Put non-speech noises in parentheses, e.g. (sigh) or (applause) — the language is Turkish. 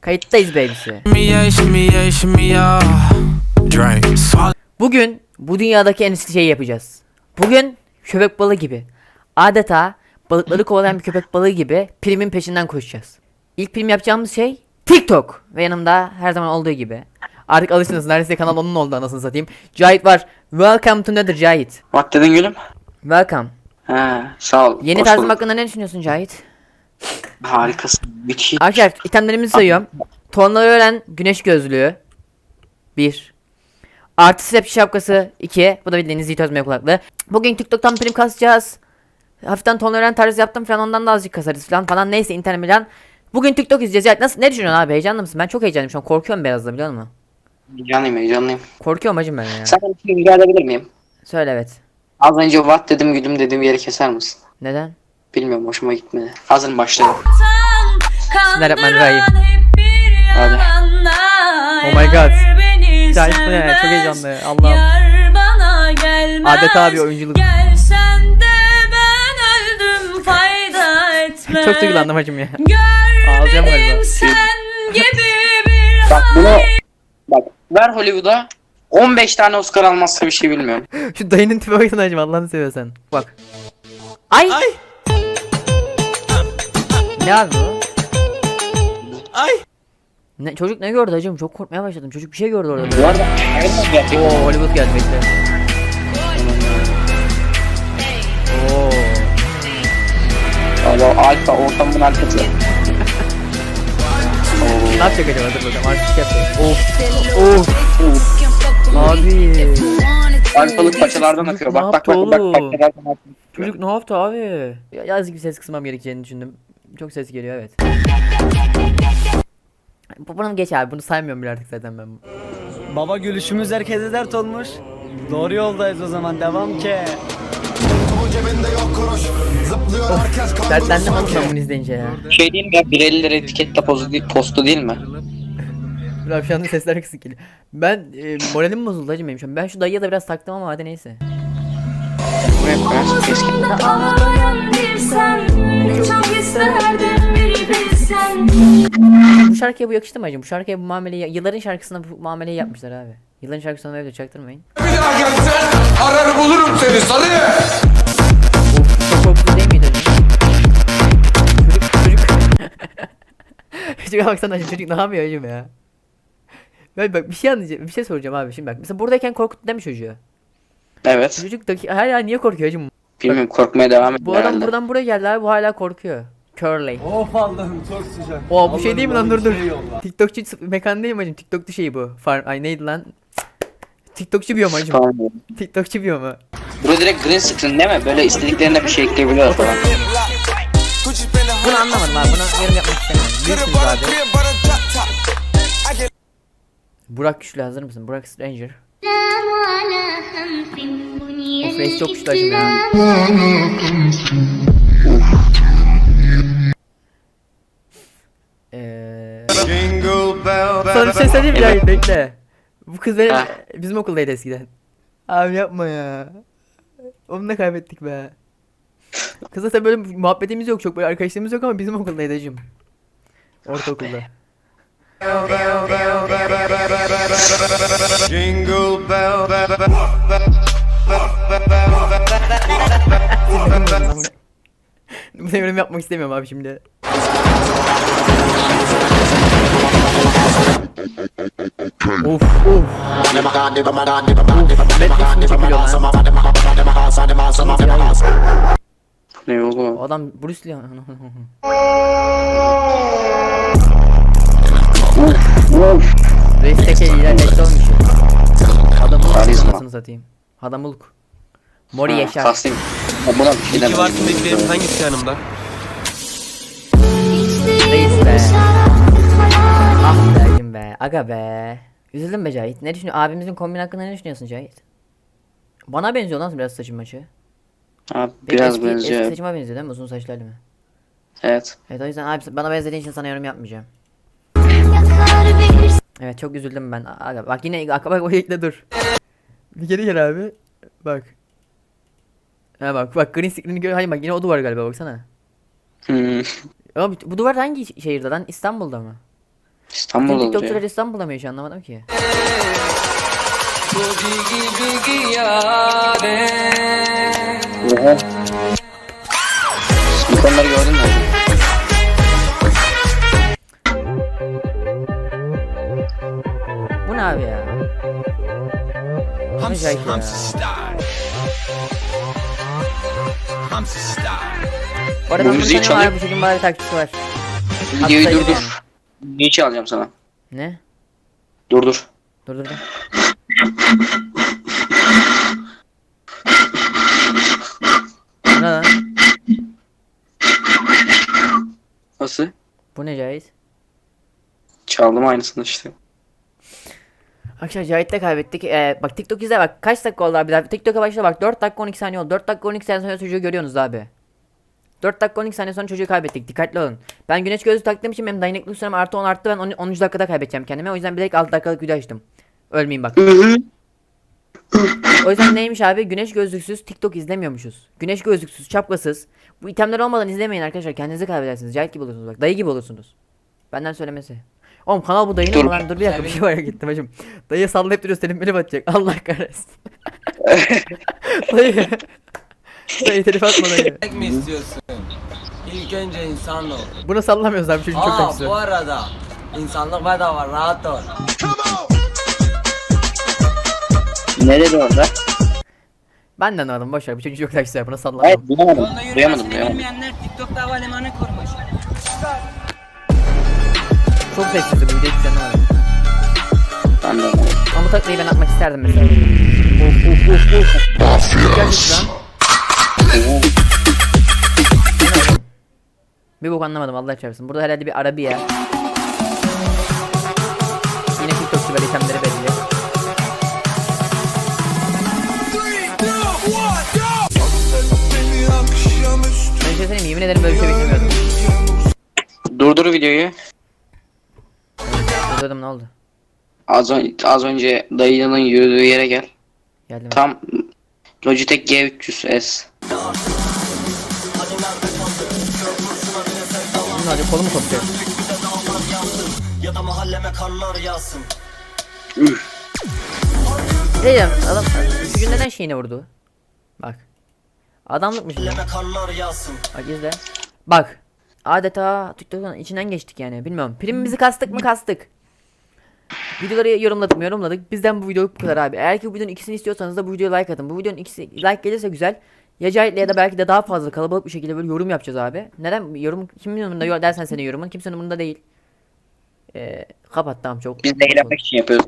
Kayıttayız babysi. Bugün bu dünyadaki en riskli şeyi yapacağız. Bugün köpek balığı gibi. Adeta balıkları kovalayan bir köpek balığı gibi primin peşinden koşacağız. İlk prim yapacağımız şey TikTok. Ve yanımda her zaman olduğu gibi. Artık alıştınız neredeyse kanal onun oldu anasını satayım. Cahit var. Welcome to Nether Cahit. Bak dedin gülüm. Welcome. He sağ ol. Yeni Hoş tarzım bulduk. hakkında ne düşünüyorsun Cahit? Harikasın. Müthiş. Arkadaşlar itemlerimizi sayıyorum. Tonları öğren güneş gözlüğü. 1. Artı step şapkası 2. Bu da bildiğiniz Zito Özmeye kulaklığı. Bugün TikTok'tan prim kasacağız. Hafiften ton öğren tarzı yaptım falan ondan da azıcık kasarız falan falan neyse internet falan. Bugün TikTok izleyeceğiz. Ya nasıl ne düşünüyorsun abi? Heyecanlı mısın? Ben çok heyecanlıyım şu an. Korkuyorum biraz da biliyor musun? Heyecanlıyım heyecanlıyım. Korkuyorum hacım ben ya. Senden bir şey rica edebilir miyim? Söyle evet. Az önce what dedim gülüm dediğim yeri keser misin? Neden? Bilmiyorum hoşuma gitmedi. Hazır mı başlayalım? Bismillahirrahmanirrahim. Hadi. Oh my god. Cahit bu ne? Çok heyecanlı. Allah'ım. Adeta bir oyunculuk. Gelsen de ben öldüm fayda etmez. (laughs) Çok duygulandım hacım ya. Ağlayacağım galiba. Sen gibi bir Bak bunu bak ver Hollywood'a 15 tane Oscar almazsa bir şey bilmiyorum. (laughs) Şu dayının tipe baksana hacım Allah'ını seviyorsan. Bak. Ay. Ay. Ne abi bu? Ay. Ne, çocuk ne gördü hacım? Çok korkmaya başladım. Çocuk bir şey gördü orada. Bu arada gerçek? Oo Hollywood geldi bekle. Oo. Allah alfa ortamın alfası. Ne yapacak acaba? Dur bakalım. Artık yapacak. Of. Of. Abi. Alfalık paçalardan akıyor. Bak bak bak bak oğlum? paçalardan akıyor. Çocuk ne yaptı abi? Ya, yazık bir ses kısmam gerekeceğini düşündüm. Çok ses geliyor evet. Bu bunu geç abi. Bunu saymıyorum bile artık zaten ben. Baba gülüşümüz herkese dert olmuş. Doğru yoldayız o zaman devam ki. Dertlendim oğlum ben bunu izleyince ya. Şey diyeyim ya 1.50 etiketle postu, değil- postu değil mi? Abi şu anda sesler kısık geliyor. Ben e, moralim bozuldu hacım benim şu an. Ben şu dayıya da biraz taktım ama hadi neyse. Bu hep biraz isterdim bir bilsen Bu şarkıya bu yakıştı mı hacım? Bu şarkıya bu muameleyi yılların şarkısına bu muameleyi yapmışlar abi. Yılların şarkısını evde çaktırmayın. Bir daha gelsen arar bulurum seni sarı. Of çok korktu değil miydi? Çocuk çocuk. (laughs) Çocuğa baksana çocuk ne yapıyor hacım ya? Ben bak bir şey anlayacağım. Bir şey soracağım abi şimdi bak. Mesela buradayken korkuttu değil mi çocuğu? Evet. Çocuk da hala niye korkuyor hacım? Bilmiyorum korkmaya devam ediyor Bu adam herhalde. buradan buraya geldi abi bu hala korkuyor. Curly. Of Allah'ım çok sıcak. O bu şey değil mi lan dur dur. Şey. TikTokçu mekan değil mi hacım? TikTokçu şeyi bu. Farm ay neydi lan? TikTokçu biyo mu hacım? Tamam. TikTokçu biyo mu? Burada direkt green screen değil mi? Böyle istediklerine bir şey ekleyebiliyorlar falan. Bunu anlamadım abi. Buna yorum yapmak istemiyorum. Büyüksünüz abi. Burak Güçlü hazır mısın? Burak Stranger. Of reis çok güçlü hacım ya. Eee... Sana bir şey söyleyeyim mi ya? Bekle. Bu kız benim, bizim okuldaydı eskiden. Abi yapma ya. Onu da kaybettik be. Kızla tabii böyle muhabbetimiz yok çok böyle arkadaşlarımız yok ama bizim okuldaydı hacım. Ortaokulda. Jingle bell. Bu yorum yapmak istemiyorum abi şimdi. of of. Ne oğlum? O adam Bruce Lee. Reis teke ilerletti olmuş. Adamı Karizma. anasını satayım. Adamılık. Mori Ha, Yaşar. Ya buna bir şey İki varsın beklerim hangisi yanımda? Reis be. Ah be be. Aga be. Üzüldüm be Cahit. Ne düşünüyorsun? Abimizin kombin hakkında ne düşünüyorsun Cahit? Bana benziyor lan biraz saçım maçı. Ha, Benim biraz eski, benziyor. Eski saçıma benziyor değil mi? Uzun saçlı halime. Evet. Evet o yüzden abi bana benzediğin için sana yorum yapmayacağım. Evet çok üzüldüm ben. Aga, bak yine bak ekle dur. Bir geri gel abi. Bak. Ha bak bak green screen'i gör. Hayır bak yine o duvar galiba baksana. Hmm. Ama bu duvar hangi şehirde lan? İstanbul'da mı? İstanbul'da TikTokçular duruyor. İstanbul'da mı yaşıyor anlamadım ki. Oha. İnsanları gördün mü? Bu abi ya? Bu ne Jake ya? Bu arada Bu ben bunu müziği çalıyor. bu çocuğun bari takipçisi var. Videoyu durdur. Niçin şey alacağım sana? Ne? Durdur. Dur dur dur. Bu ne lan? Nasıl? Bu ne Cahit? Çaldım aynısını işte. Arkadaşlar Cahit'le kaybettik. Ee, bak TikTok izle bak. Kaç dakika oldu abi? TikTok'a başla bak. 4 dakika 12 saniye oldu. 4 dakika 12 saniye sonra çocuğu görüyorsunuz abi. 4 dakika 12 saniye sonra çocuğu kaybettik. Dikkatli olun. Ben güneş gözlüğü taktığım için benim dayanıklılık sürem artı 10 arttı. Ben 10. 10. dakikada kaybedeceğim kendime. O yüzden bilerek 6 dakikalık video açtım. Ölmeyeyim bak. O yüzden neymiş abi? Güneş gözlüksüz TikTok izlemiyormuşuz. Güneş gözlüksüz, şapkasız. Bu itemler olmadan izlemeyin arkadaşlar. Kendinizi kaybedersiniz. Cahit gibi olursunuz bak. Dayı gibi olursunuz. Benden söylemesi. Oğlum kanal bu dayının Dur. mı lan? Dur bir dakika bir şey var gittim hacım. Dayı sallayıp duruyor senin beni batacak. Allah kahretsin. (laughs) dayı. dayı telif atma dayı. mi istiyorsun? İlk önce insan ol. Bunu sallamıyoruz abi çünkü çok Aa bu arada insanlık bedava rahat ol. Ne dedi orada? Ben de anladım boş ver. Bu çocuk çok taksi bunu Hayır sallamam. duyamadım. Duyamadım duyamadım. bilmeyenler TikTok'ta havalimanı kurmuş. Çok sessizdi bu video hiç. Ben de. Ama taklayı ben atmak isterdim mesela. Of of of of. Gerçekten. Bir bok anlamadım Allah çarpsın. Burada herhalde bir Arabiya. Yine TikTokçu böyle itemleri belli. Ben şey söyleyeyim mi? Yemin ederim böyle bir şey beklemiyordum. Durdur videoyu. Durdurdum ne oldu? Az, ön- az önce dayının yürüdüğü yere gel. Geldim. Tam Logitech G300S. Ne olacak kolumu kopuyor. Ne diyeceğim adam şu gün neden şeyine vurdu? Bak. Adamlıkmış. Bak izle. Bak. Adeta TikTok'un içinden geçtik yani. Bilmiyorum. Primimizi kastık mı kastık. Videoları yorumladık yorumladık. Bizden bu video bu kadar abi. Eğer ki bu videonun ikisini istiyorsanız da bu videoya like atın. Bu videonun ikisi like gelirse güzel. Ya Cahit'le ya da belki de daha fazla kalabalık bir şekilde böyle yorum yapacağız abi. Neden? Yorum kimin umurunda dersen senin yorumun. Kimsenin umurunda değil. Ee, kapat tamam çok. Biz de eğlenmek için yapıyoruz.